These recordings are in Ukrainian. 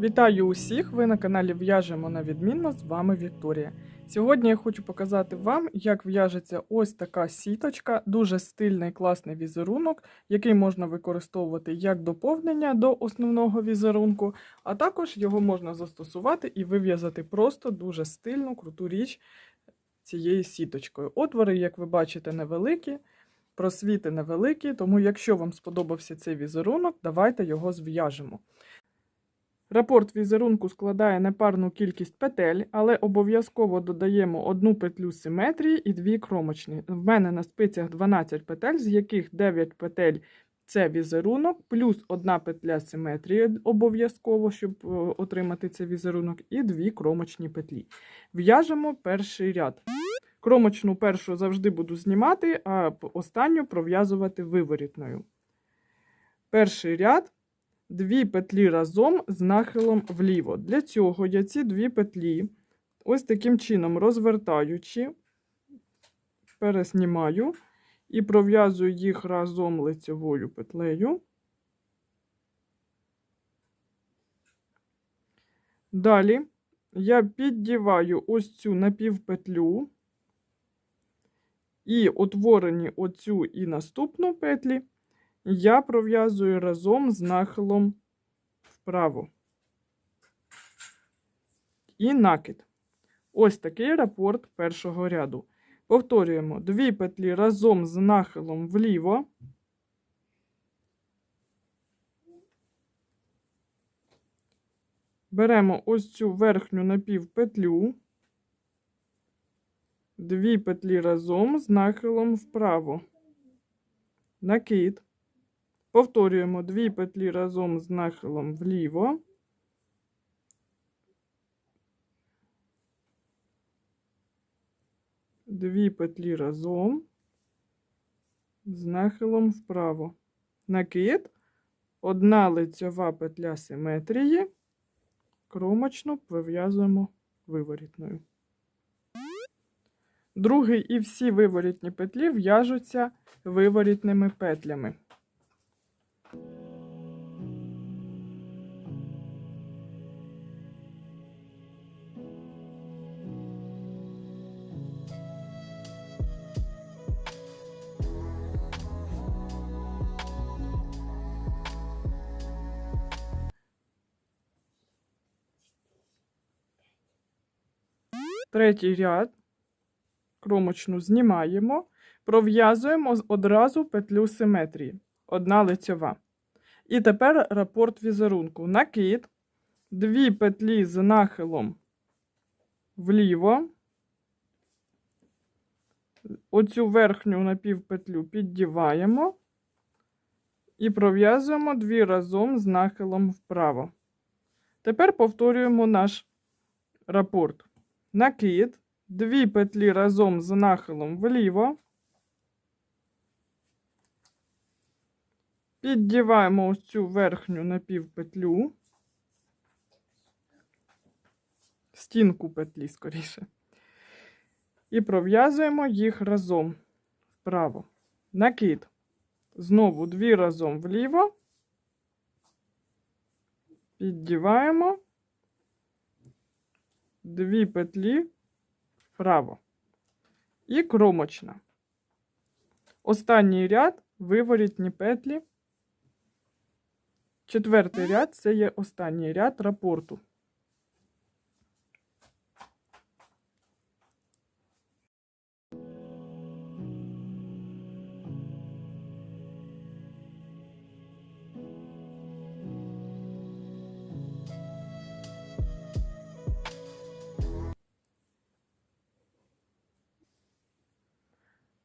Вітаю усіх! Ви на каналі В'яжемо на відмінно. З вами Вікторія. Сьогодні я хочу показати вам, як в'яжеться ось така сіточка, дуже стильний класний візерунок, який можна використовувати як доповнення до основного візерунку, а також його можна застосувати і вив'язати просто дуже стильну, круту річ цією сіточкою. Отвори, як ви бачите, невеликі. Просвіти невеликі, тому якщо вам сподобався цей візерунок, давайте його зв'яжемо. Рапорт візерунку складає непарну кількість петель, але обов'язково додаємо одну петлю симетрії і дві кромочні. В мене на спицях 12 петель, з яких 9 петель це візерунок, плюс одна петля симетрії обов'язково, щоб е, отримати цей візерунок, і дві кромочні петлі. В'яжемо перший ряд. Кромочну першу завжди буду знімати, а останню пров'язувати виворітною. Перший ряд дві петлі разом з нахилом вліво. Для цього я ці дві петлі ось таким чином розвертаючи, переснімаю і пров'язую їх разом лицевою петлею. Далі я піддіваю ось цю напівпетлю і утворені оцю і наступну петлі я пров'язую разом з нахилом вправо. І накид. Ось такий рапорт першого ряду. Повторюємо дві петлі разом з нахилом вліво. Беремо ось цю верхню напівпетлю, дві петлі разом з нахилом вправо. Накид. Повторюємо дві петлі разом з нахилом вліво. Дві петлі разом з нахилом вправо. Накид, одна лицьова петля симетрії, кромочну вив'язуємо виворітною. Другий і всі виворітні петлі в'яжуться виворітними петлями. Третій ряд кромочну знімаємо, пров'язуємо одразу петлю симетрії, одна лицьова. І тепер рапорт візерунку. Накид, дві петлі з нахилом вліво, оцю верхню напівпетлю піддіваємо і пров'язуємо дві разом з нахилом вправо. Тепер повторюємо наш рапорт. Накид, дві петлі разом з нахилом вліво. Піддіваємо ось цю верхню напівпетлю, стінку петлі, скоріше. І пров'язуємо їх разом вправо. Накид. Знову дві разом вліво. Піддіваємо дві петлі вправо. І кромочна. Останній ряд виворітні петлі. Четвертий ряд це є останній ряд рапорту.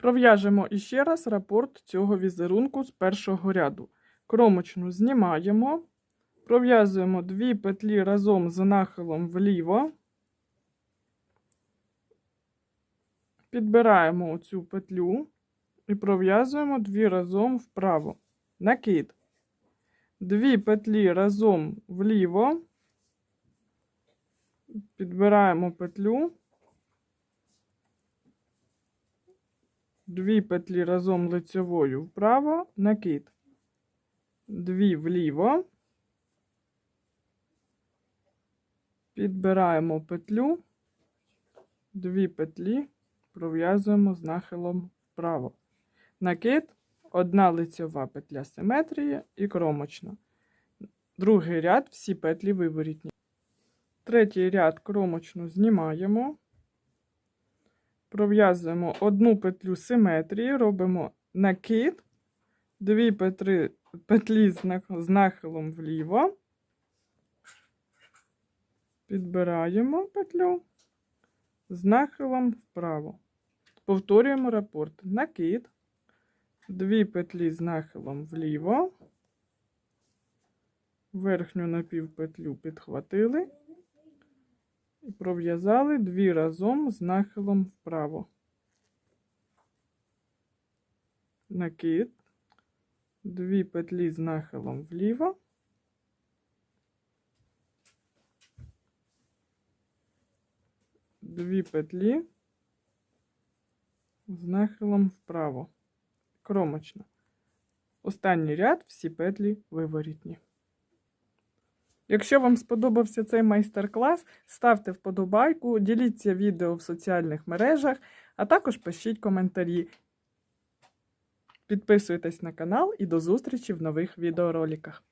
Пров'яжемо іще раз рапорт цього візерунку з першого ряду. Кромочну знімаємо, пров'язуємо дві петлі разом з нахилом вліво, підбираємо оцю петлю і пров'язуємо дві разом вправо. Накид. Дві петлі разом вліво, підбираємо петлю. Дві петлі разом лицевою вправо, накид. Дві вліво. Підбираємо петлю, дві петлі, пров'язуємо з нахилом вправо. Накид, одна лицьова петля симетрії і кромочна. Другий ряд всі петлі виворітні. Третій ряд кромочну знімаємо. Пров'язуємо одну петлю симетрії, робимо накид, дві петлі, петлі з нах- з нахилом вліво. Підбираємо петлю з нахилом вправо. Повторюємо рапорт. Накид, дві петлі з нахилом вліво. Верхню напівпетлю підхватили і пров'язали дві разом з нахилом вправо. Накид, дві петлі з нахилом вліво. Дві петлі з нахилом вправо. Кромочно. Останній ряд всі петлі виворітні. Якщо вам сподобався цей майстер-клас, ставте вподобайку, діліться відео в соціальних мережах, а також пишіть коментарі. Підписуйтесь на канал і до зустрічі в нових відеороликах.